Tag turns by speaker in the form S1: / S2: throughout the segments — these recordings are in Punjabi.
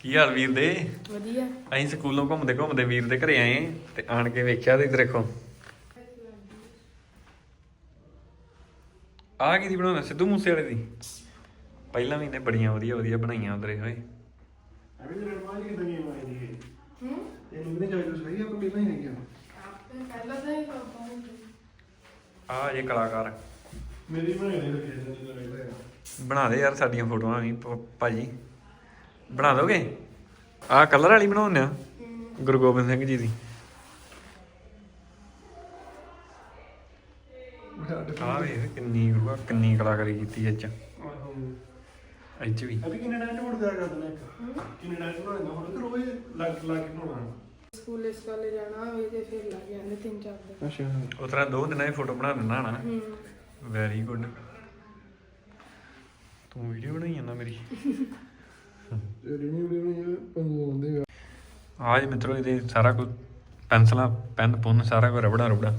S1: ਕੀ ਹਾਲ ਵੀਰ ਦੇ?
S2: ਵਧੀਆ।
S1: ਅਸੀਂ ਸਕੂਲੋਂ ਘੁੰਮਦੇ ਘੁੰਮਦੇ ਵੀਰ ਦੇ ਘਰੇ ਆਏ ਤੇ ਆਣ ਕੇ ਵੇਖਿਆ ਤੇ ਇੱਧਰ ਦੇਖੋ ਆ ਕੀ ਦੀ ਬਣਾਉਣਾ ਸਿੱਧੂ ਮੂਸੇ ਵਾਲੇ ਦੀ? ਪਹਿਲਾਂ ਵੀ ਇਹਨੇ ਬੜੀਆਂ ਵਧੀਆ ਵਧੀਆ ਬਣਾਈਆਂ ਉਧਰੇ ਹੋਏ
S3: ਕਿਦਾਂ ਦੀ ਹੈ? ਇਹਨੂੰ ਚਾਹੀਦਾ ਸਹੀ ਆ ਕੋਈ ਪਹਿਲਾਂ ਹੀ ਨਹੀਂ ਗਿਆ
S2: ਆਪੇ ਪਹਿਲਾਂ ਤਾਂ ਹੀ ਪਾਪਾ
S1: ਆ ਜੇ ਕਲਾਕਾਰ।
S3: ਮੇਰੀ ਬਣਾਈ ਦੇ ਰੱਖੇ ਨੇ ਜਦੋਂ ਵੇਖਦਾ
S1: ਬਣਾ ਦੇ ਯਾਰ ਸਾਡੀਆਂ ਫੋਟੋਆਂ ਵੀ ਭਾਜੀ। ਬਣਾ ਦੋਗੇ? ਆ ਕਲਰ ਵਾਲੀ ਬਣਾਉਣੇ ਆ? ਗੁਰੂ ਗੋਬਿੰਦ ਸਿੰਘ ਜੀ ਦੀ। ਆ ਵੇ ਕਿੰਨੀ ਗੁਰੂਆ ਕਿੰਨੀ ਕਲਾਕਾਰੀ ਕੀਤੀ ਚ ਚ ਵੀ।
S3: ਅਭੀ ਕਿੰਨੇ ਡਾਂਟ ਮੋੜ ਦਿਆ ਕਰਦੇ ਨੇ ਇੱਕ? ਕਿੰਨੇ ਡਾਂਟ ਬਣਾਉਂਦਾ ਹੁਣ ਤੇ ਰੋਜ਼ ਲੱਗ ਲੱਗ ਕੇ ਬਣਾਉਣਾ
S2: ਸਕੂਲ ਇਸ ਕਾਲੇ ਜਾਣਾ ਹੋਵੇ ਤੇ ਫਿਰ ਲੱਗ ਜਾਂਦੇ ਤਿੰਨ ਚਾਰ ਦਿਨ।
S3: ਅੱਛਾ।
S1: ਉਸ ਤਰ੍ਹਾਂ ਦੋ ਦਿਨਾਂ ਦੀ ਫੋਟੋ ਬਣਾ ਦਿੰਦਾ ਨਾ
S2: ਹੂੰ।
S1: Very good. ਤੂੰ ਵੀਡੀਓ ਬਣਾਈ ਜਾਂਦਾ ਮੇਰੀ।
S3: ਨਹੀਂ ਆ
S1: ਆਜ ਮਿੱਤਰੋ ਇਹਦੇ ਸਾਰਾ ਕੁਝ ਪੈਨਸਲਾਂ ਪੈਨ ਪੁੰਨ ਸਾਰਾ ਕੁਝ ਰਬੜਾ ਰਬੜਾ।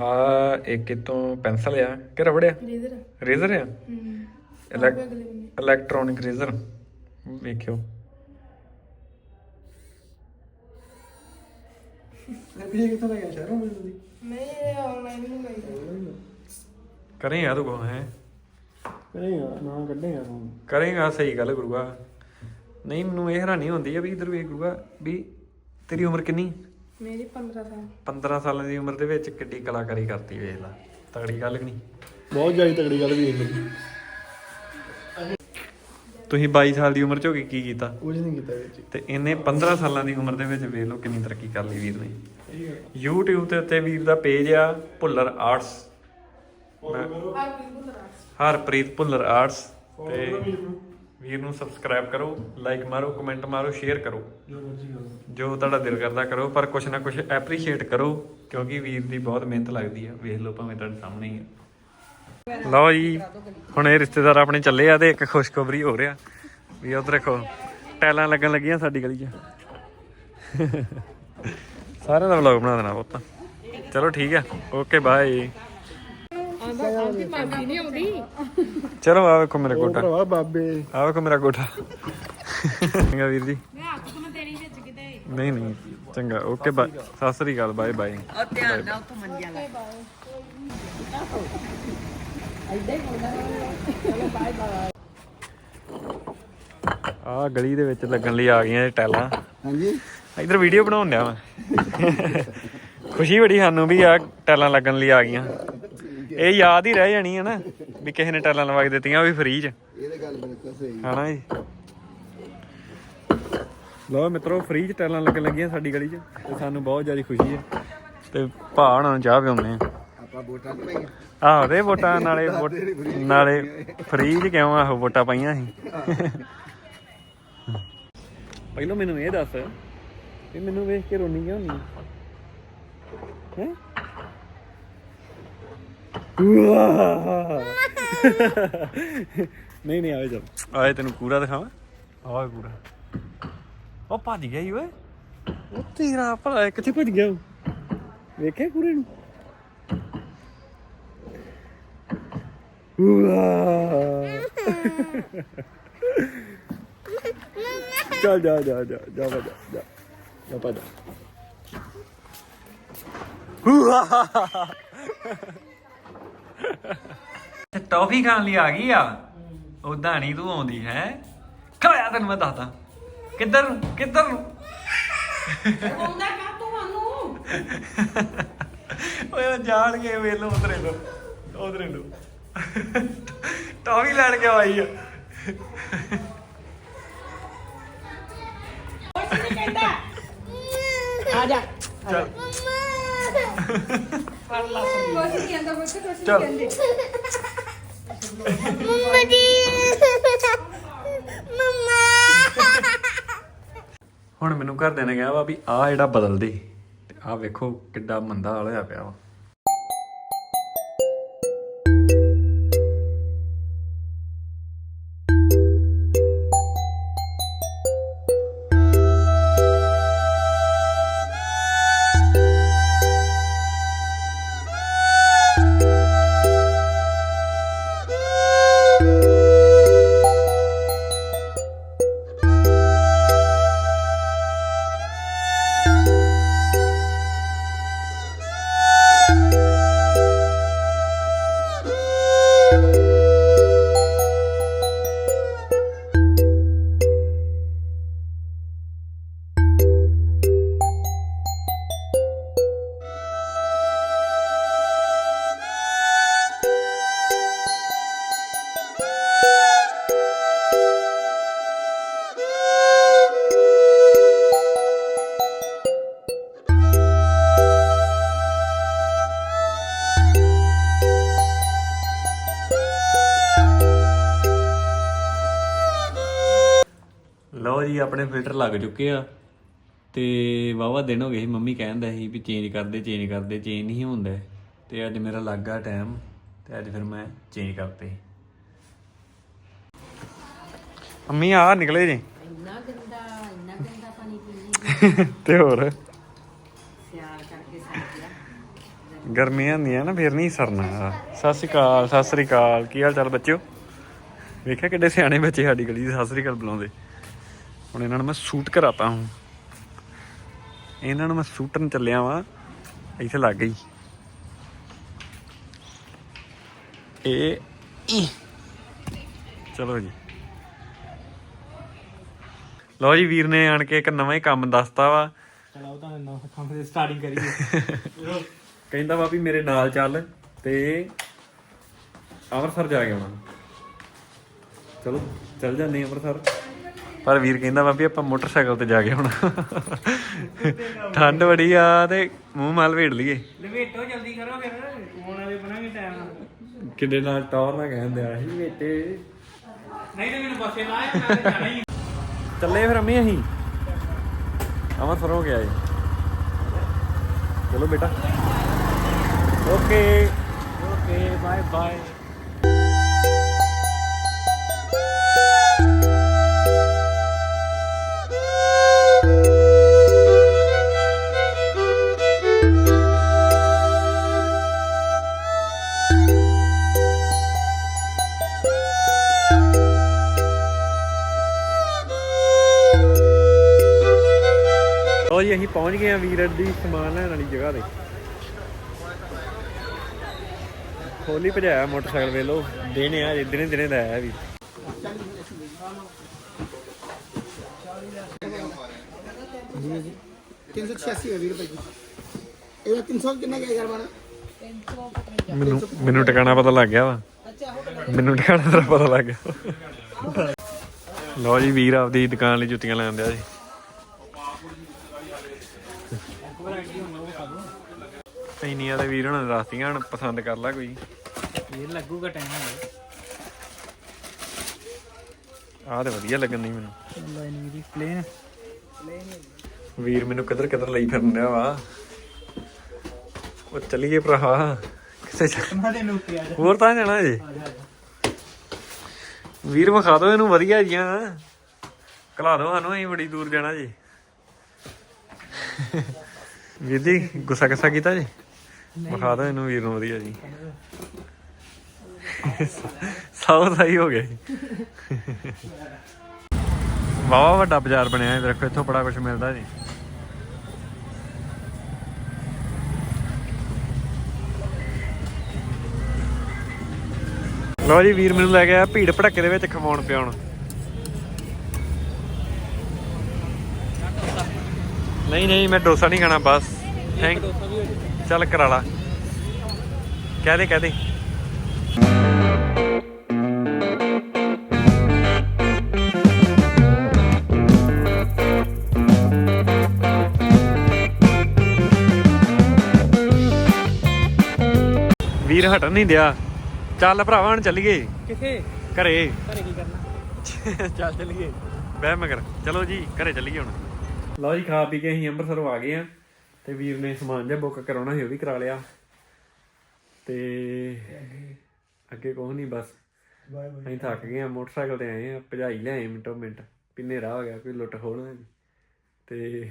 S1: ਆ ਇੱਕ ਇਤੋਂ ਪੈਨਸਲ ਆ ਕਿ ਰਬੜ ਆ?
S2: ਰੀਜ਼ਰ
S1: ਰੇਜ਼ਰ ਆ?
S2: ਹੂੰ
S1: ਇਲੈਕਟ੍ਰੋਨਿਕ ਰੇਜ਼ਰ ਵੇਖਿਓ।
S3: ਇਹ ਵੀ ਕਿੱਥੇ ਲੱਗਿਆ ਸ਼ਹਿਰੋਂ ਮਿਲਦੀ।
S2: ਮੈਂ ਇਹ ਆਨਲਾਈਨ ਮੰਗਾਈ। ਸੀ।
S1: ਕਰੇਗਾ ਤੂੰ ਕੋ ਹੈ?
S3: ਕਰੇਗਾ ਨਾ ਕੱਢੇਗਾ ਤੂੰ।
S1: ਕਰੇਗਾ ਸਹੀ ਗੱਲ ਗੁਰੂਆ ਨਹੀਂ ਮੈਨੂੰ ਇਹ ਹੈਰਾਨੀ ਹੁੰਦੀ ਆ ਵੀ ਇਧਰ ਵੇਖ ਗੁਰੂਆ ਵੀ ਤੇਰੀ ਉਮਰ ਕਿੰਨੀ?
S2: ਮੇਰੀ 15 ਸਾਲ।
S1: 15 ਸਾਲਾਂ ਦੀ ਉਮਰ ਦੇ ਵਿੱਚ ਕਿੱਡੀ ਕਲਾਕਾਰੀ ਕਰਤੀ ਵੇਖ ਲੈ ਤਗੜੀ ਗੱਲ ਕਿ ਨਹੀਂ?
S3: ਬਹੁਤ ਜ਼ਿਆਦਾ ਤਗੜੀ ਗੱਲ ਵੀ ਹੈ
S1: ਤੁਸੀਂ 22 ਸਾਲ ਦੀ ਉਮਰ ਚ ਹੋ ਕੇ ਕੀ ਕੀਤਾ?
S3: ਕੁਝ ਨਹੀਂ ਕੀਤਾ ਵਿੱਚ।
S1: ਤੇ ਇਹਨੇ 15 ਸਾਲਾਂ ਦੀ ਉਮਰ ਦੇ ਵਿੱਚ ਵੇਖ ਲਓ ਕਿੰਨੀ ਤਰੱਕੀ ਕਰ ਲਈ ਵੀਰ ਨੇ। YouTube ਤੇ ਉੱਤੇ ਵੀਰ ਦਾ ਪੇਜ ਆ ਭੁੱਲਰ ਆਰਟਸ ਹਰਪ੍ਰੀਤ ਭੁੱਲਰ ਆਰਟਸ ਤੇ
S3: ਵੀਰ ਨੂੰ।
S1: ਸਬਸਕ੍ਰਾਈਬ ਕਰੋ ਲਾਈਕ ਮਾਰੋ ਕਮੈਂਟ ਮਾਰੋ ਸ਼ੇਅਰ ਕਰੋ।
S3: ਜੋ ਮਰਜ਼ੀ ਕਰੋ।
S1: ਜੋ ਤੁਹਾਡਾ ਦਿਲ ਕਰਦਾ ਕਰੋ ਪਰ ਕੁਛ ਨਾ ਕੁਛ ਐਪਰੀਸ਼ੀਏਟ ਕਰੋ ਕਿਉਂਕਿ ਵੀਰ ਦੀ ਬਹੁਤ ਮਿਹਨਤ ਲੱਗਦੀ ਆ। ਵੇਖ ਲਓ ਭਾਵੇਂ ਤੁਹਾਡੇ ਸਾਹਮਣੇ ਹੀ ਆ। ਲਓ ਜੀ ਹੁਣ ਇਹ ਰਿਸ਼ਤੇਦਾਰ ਆਪਣੇ ਚੱਲੇ ਆ ਤੇ ਇੱਕ ਖੁਸ਼ਖਬਰੀ ਹੋ ਰਿਹਾ। ਵੀ ਉਧਰ ਦੇਖੋ ਟੈਲਾਂ ਲੱਗਣ ਲੱਗੀਆਂ ਸਾਡੀ ਗਲੀ 'ਚ। ਸਾਰਿਆਂ ਦਾ ਵਲੌਗ ਬਣਾ ਦੇਣਾ ਪੁੱਤ। ਚਲੋ ਠੀਕ ਆ ਓਕੇ ਬਾਏ
S2: ਆਂਦਾ ਆਂਦੀ ਭਾਬੀ ਨਹੀਂ
S1: ਚਲੋ ਆ ਵੇਖੋ ਮੇਰਾ ਗੋਟਾ।
S3: ਭਰਾਵਾ ਬਾਬੇ।
S1: ਆ ਵੇਖੋ ਮੇਰਾ ਗੋਟਾ। ਚੰਗਾ ਵੀਰ ਜੀ।
S2: ਮੈਂ ਹੱਥ ਤੋਂ ਤੇਰੀ ਵਿੱਚ ਕਿਤੇ।
S1: ਨਹੀਂ ਨਹੀਂ ਚੰਗਾ। Okay bye. ਸਤਿ ਸ੍ਰੀ ਅਕਾਲ ਬਾਏ ਬਾਏ।
S4: ਉਹ ਧਿਆਨ ਨਾਲ ਉੱਥੋਂ ਮੰਜਿਆ ਲੈ
S1: ਆ ਗਲੀ ਦੇ ਵਿੱਚ ਲੱਗਣ ਲਈ ਆ ਗਈਆਂ ਇਹ ਟੈਲਾਂ
S3: ਹਾਂਜੀ।
S1: ਇਧਰ ਵੀਡੀਓ ਬਣਾਉਣ ਡਿਆ ਮੈਂ ਖੁਸ਼ੀ ਬੜੀ ਸਾਨੂੰ ਵੀ ਆ ਟੈਲਾਂ ਲੱਗਣ ਲਈ ਆ ਗਈਆਂ। ਇਹ ਯਾਦ ਹੀ ਰਹਿ ਜਾਣੀ ਹੈ ਨਾ। ਵੀ ਕਿਸੇ ਨੇ ਟੈਲਾਂ ਲਵਾ ਕੇ ਦਿੱਤੀਆਂ ਉਹ ਵੀ ਫ੍ਰੀ ਚ।
S3: ਇਹ ਤਾਂ ਗੱਲ ਬਿਲਕੁਲ ਸਹੀ
S1: ਹਨਾ ਜੀ। ਲੋ ਮਿੱਤਰੋ ਫ੍ਰੀ ਚ ਟੈਲਾਂ ਲੱਗਣ ਲੱਗੀਆਂ ਸਾਡੀ ਗਲੀ ਚ ਤੇ ਸਾਨੂੰ ਬਹੁਤ ਜ਼ਿਆਦਾ ਖੁਸ਼ੀ ਹੈ। ਤੇ ਭਾ ਹੁਣਾਂ ਨੂੰ ਚਾਹ ਪਿਆਉਂਦੇ ਆ
S3: ਆਪਾਂ ਵੋਟਾਂ ਪਾਈਆਂ।
S1: ਆਹੋ ਵੋਟਾਂ ਨਾਲੇ ਵੋਟ- ਨਾਲੇ ਫ੍ਰੀ ਚ ਕਿਉਂ ਆਹੋ ਵੋਟਾਂ ਪਾਈਆਂ ਸੀ? ਪਹਿਲਾਂ ਮੈਨੂੰ ਇਹ ਦੱਸ ਵੀ ਮੈਨੂੰ ਵੇਖ ਕੇ ਰੋਣੀ ਕਿਉਂ ਨਹੀਂ ਹੈ? ਨਹੀਂ ਨਹੀਂ ਆਵੇ ਚੱਲ। ਆਏ ਤੈਨੂੰ ਪੂਰਾ ਦਿਖਾਵਾਂ? ਆਵੇ ਪੂਰਾ ਉਹ ਭੱਜ ਗਿਆ ਈ ਓਏ। ਉਹ ਤੇਰਾ ਭਲਾ ਕਿੱਥੇ ਭੱਜ ਗਿਆ ਉਹ? ਵੇਖਿਆ ਪੂਰੇ ਨੂੰ? ਚੱਲ ਜਾ ਜਾ ਜਾ ਜਾ ਜਾ ਜਾ ਜਾ ਪਾ ਜਾ। ਤੇ ਟੌਫੀ ਖਾਣ ਲਈ ਆ ਗਈ ਆ? ਉਦਾਂ ਨਹੀਂ ਤੂੰ ਆਉਂਦੀ ਹੈ? ਖਾਇਆ ਤੈਨੂੰ ਮੈਂ ਦੱਸਦਾ। ਕਿੱਧਰ ਨੂੰ? ਕਿੱਧਰ ਨੂੰ?
S2: ਆਉਂਦਾ ਕਾ ਤੁਹਾਨੂੰ?
S1: ਓਏ ਉਹ ਜਾਣ ਕੇ ਵੇਖ ਲੋ ਉਧਰੇ ਲੋ ਉਧਰੇ ਲੋ ਟੌਫੀ ਲੈਣ ਕੇ ਆਈ ਆ?
S4: ਆ ਜਾ।
S1: ਚੱਲ।
S2: ਕੁਛ ਨਹੀਂ ਆਂਦਾ ਕੁਛ ਕੁਛ
S1: ਚੱਲ।
S5: ਮੰਮਾ। ਜੀ ਮੰਮਾ।
S1: ਹੁਣ ਮੈਨੂੰ ਘਰਦਿਆਂ ਨੇ ਕਿਹਾ ਵਾ ਵੀ ਆਹ ਜਿਹੜਾ ਬਦਲ ਦੇ ਤੇ ਆਹ ਵੇਖੋ ਕਿੱਡਾ ਮੰਦਾ ਹਾਲ ਹੋਇਆ ਪਿਆ ਵਾ। ਲਓ ਜੀ ਆਪਣੇ ਫਿਲਟਰ ਲੱਗ ਚੁੱਕੇ ਆ। ਤੇ ਵਾਵਾ ਦਿਨ ਹੋ ਗਏ ਸੀ ਮੰਮੀ ਕਹਿੰਦਾ ਸੀ ਵੀ ਚੇਂਜ ਕਰਦੇ ਚੇਂਜ ਕਰਦੇ ਚੇਂਜ ਨਹੀਂ ਹੁੰਦਾ ਤੇ ਅੱਜ ਮੇਰਾ ਲੱਗਾ ਟਾਈਮ ਤੇ ਅੱਜ ਫਿਰ ਮੈਂ ਚੇਂਜ ਕਰਤੇ ਮੰਮੀ ਆ ਨਿਕਲੇ ਜੀ।
S4: ਇੰਨਾ ਗੰਦਾ ਇੰਨਾ ਗੰਦਾ ਪਾਣੀ ਪੀਂਦੀ
S1: ਤੇ ਹੋਰ?
S4: ਸਿਆਲ ਕਰਕੇ ਗਿਆ।
S1: ਗਰਮੀਆਂ ਹੁੰਦੀਆਂ ਨਾ ਫਿਰ ਨਹੀਂ ਸਰਨਾ। ਸਤਿ ਸ਼੍ਰੀ ਅਕਾਲ ਸਤਿ ਸ਼੍ਰੀ ਅਕਾਲ। ਕੀ ਹਾਲ ਚਾਲ ਬੱਚਿਓ? ਵੇਖਿਆ ਕਿੱਡੇ ਸਿਆਣੇ ਬੱਚੇ ਸਾਡੀ ਗਲੀ ਦੇ ਸਤਿ ਸ਼੍ਰੀ ਅਕਾਲ ਬੁਲਾਉਂਦੇ। ਹੁਣ ਇਹਨਾਂ ਨੂੰ ਮੈਂ ਸੂਟ ਕਰਾਤਾ ਹੂੰ ਇਹਨਾਂ ਨੂੰ ਮੈਂ ਸੂਟਨ ਚੱਲਿਆ ਵਾਂ ਇੱਥੇ ਲੱਗ ਗਈ। ਇਹ। ਚਲੋ ਜੀ। ਲਓ ਜੀ ਵੀਰ ਨੇ ਆਣ ਕੇ ਇੱਕ ਨਵਾਂ ਹੀ ਕੰਮ ਦੱਸਤਾ ਵਾ।
S3: ਚਲਾਓ ਤਾਂ ਨਾ ਕੰਮ ਦੀ ਸਟਾਰਟਿੰਗ ਕਰੀਏ।
S1: ਕਹਿੰਦਾ ਵਾ ਵੀ ਮੇਰੇ ਨਾਲ ਚੱਲ ਤੇ ਅੰਮ੍ਰਿਤਸਰ ਜਾ ਕੇ ਆਉਣਾ। ਚਲੋ ਚੱਲ ਜਾਂਦੇ ਅੰਮ੍ਰਿਤਸਰ। ਪਰ ਵੀਰ ਕਹਿੰਦਾ ਵਾ ਵੀ ਆਪਾਂ ਮੋਟਰਸਾਈਕਲ ਤੇ ਜਾ ਕੇ ਆਉਣਾ। ਠੰਡ ਬੜੀ ਆ ਤੇ ਮੂੰਹ ਮਾਲ ਵੇੜ ਲਈਏ।
S3: ਲਵੇਟੋ ਜਲਦੀ ਕਰੋ ਫਿਰ ਫੋਨ ਵਾਲੇ ਬਣਾਂਗੇ ਟਾਈਮ
S1: ਕਿੱਡੇ ਨਾਲ ਟੌਰ ਨਾ ਕਹਿੰਦੇ ਆ ਸੀ ਬੇਟੇ
S3: ਨਹੀਂ ਤੇ ਮੈਨੂੰ ਬੱਸੇ ਲਾਇਆ ਮੈਂ ਜਾਣਾ ਹੀ
S1: ਚੱਲੇ ਫਿਰ ਅੰਮੀ ਅਸੀਂ। ਅੰਮ੍ਰਿਤਸਰ ਹੋ ਗਿਆ ਜੀ ਚਲੋ ਬੇਟਾ। ਓਕੇ। ਓਕੇ ਬਾਏ ਬਾਏ ਲੋ ਜੀ ਅਸੀਂ ਪਹੁੰਚ ਗਏ ਆ ਵੀਰ ਦੀ ਸਮਾਨ ਲੈਣ ਵਾਲੀ ਜਗ੍ਹਾ ਤੇ। ਖੋਲੀ ਭਜਾਇਆ ਮੋਟਰਸਾਈਕਲ ਵੇਲੋ ਦੇਣੇ ਆ ਦਿਨੇ ਦਿਨੇ ਦਾ ਆਇਆ ਵੀ। ਮੈਨੂੰ ਟਿਕਾਣਾ ਪਤਾ ਲੱਗ ਗਿਆ ਵਾ। ਮੈਨੂੰ ਟਿਕਾਣਾ ਪਤਾ ਲੱਗ ਗਿਆ। ਲੋ ਜੀ ਵੀਰ ਆਪਦੀ ਦੁਕਾਨ ਲਈ ਜੁੱਤੀਆਂ ਲੈਣ ਦਿਆ ਜੀ ਇੰਨੀਆਂ ਦੇ ਵੀਰ ਹੁਣ ਰਸਤੀਆਂ ਹੁਣ ਪਸੰਦ ਕਰ ਲੈ ਕੋਈ।
S3: ਇਹ ਲੱਗੂਗਾ ਟਾਈਮ ਹੈ
S1: ਆਹ ਤੇ ਵਧੀਆ ਲੱਗਣ ਨਹੀਂ ਮੈਨੂੰ।
S3: ਲਾਈਨ ਮੇਰੀ ਪਲੇਨ
S1: ਵੀਰ ਮੈਨੂੰ ਕਿੱਧਰ ਕਿੱਧਰ ਲਈ ਫਿਰਨ ਡਿਆ ਵਾ। ਉਹ ਚੱਲੀਏ ਭਰਾ ਚੱਲ
S3: ਉਹਨਾਂ ਦੇ ਨੂੰ ਜਾ।
S1: ਹੋਰ ਤਾਂ ਜਾਣਾ ਜੀ। ਵੀਰ ਵਿਖਾ ਦਿਓ ਇਹਨੂੰ ਵਧੀਆ ਜੀਆਂ ਕਲਾ ਦਿਓ ਸਾਨੂੰ ਅਸੀਂ ਬੜੀ ਦੂਰ ਜਾਣਾ ਜੀ। ਵੀਰ ਜੀ ਗੁੱਸਾ ਕਿੱਸਾ ਕੀਤਾ ਜੀ? ਵਿਖਾ ਦਿਓ ਇਹਨੂੰ ਵੀਰ ਨੂੰ ਵਧੀਆ ਜੀ। ਸੌ ਸਹੀ ਹੋ ਗਿਆ ਜੀ। ਵਾਵਾ ਵੱਡਾ ਬਾਜ਼ਾਰ ਬਣਿਆ ਹੈ ਦੇਖੋ ਇੱਥੋਂ ਬੜਾ ਕੁਝ ਮਿਲਦਾ ਜੀ। ਲਓ ਜੀ ਵੀਰ ਮੈਨੂੰ ਲੈ ਗਿਆ ਭੀੜ ਭੜੱਕੇ ਦੇ ਵਿੱਚ ਖਵਾਉਣ ਪਿਆਉਣ। ਨਹੀਂ ਨਹੀਂ ਮੈਂ ਡੋਸਾ ਨਹੀਂ ਖਾਣਾ ਬਸ। ਥੈਂਕ ਚੱਲ ਕਰਾ ਲਾ। ਕਹਿ ਦੇ ਕਹਿ ਦੇ। ਵੀਰ ਹਟਣ ਨਹੀਂ ਦਿਆ। ਚੱਲ ਭਰਾਵਾ ਹੁਣ ਚੱਲੀਏ।
S3: ਕਿੱਥੇ?
S1: ਘਰੇ।
S3: ਘਰੇ ਕੀ ਕਰਨਾ?
S1: ਚੱਲ ਚੱਲੀਏ। ਬਹਿ ਮਗਰ। ਚਲੋ ਜੀ ਘਰੇ ਚੱਲੀਏ ਹੁਣ। ਲਓ ਜੀ ਖਾ ਪੀ ਕੇ ਅਸੀਂ ਅੰਮ੍ਰਿਤਸਰੋਂ ਆ ਗਏ ਆ ਤੇ ਵੀਰ ਨੇ ਸਮਾਨ ਜਿਹਾ ਬੁੱਕ ਕਰਾਉਣਾ ਸੀ ਉਹ ਵੀ ਕਰਾ ਲਿਆ। ਤੇ ਅੱਗੇ? ਕੁਛ ਨਹੀਂ ਬਸ।
S3: Bye bye.
S1: ਅਸੀਂ ਥੱਕ ਗਏ ਆ ਮੋਟਰਸਾਈਕਲ ਤੇ ਆਏ ਆ ਭਜਾਈ ਲਿਆਏ ਮਿੰਟੋ ਮਿੰਟ। ਵੀ ਹਨੇਰਾ ਹੋ ਗਿਆ ਕੋਈ ਲੁੱਟ ਖੋਹ ਨਾ ਤੇ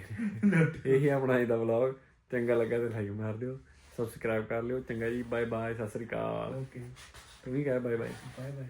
S1: ਇਹੀ ਆਪਣਾ ਇਹਦਾ ਵਲੌਗ ਚੰਗਾ ਲੱਗਾ ਤੇ ਲਾਈਕ ਮਾਰ ਦਿਓ ਸਬਸਕ੍ਰਾਈਬ ਕਰ ਲਿਓ। ਚੰਗਾ ਜੀ ਬਾਏ ਬਾਏ ਸਤਿ ਸ੍ਰੀ ਅਕਾਲ।
S3: ਓਕੇ
S1: ਤੂੰ ਵੀ ਕਹਿ ਬਾਏ ਬਾਏ
S3: ਬਾਏ ਬਾਏ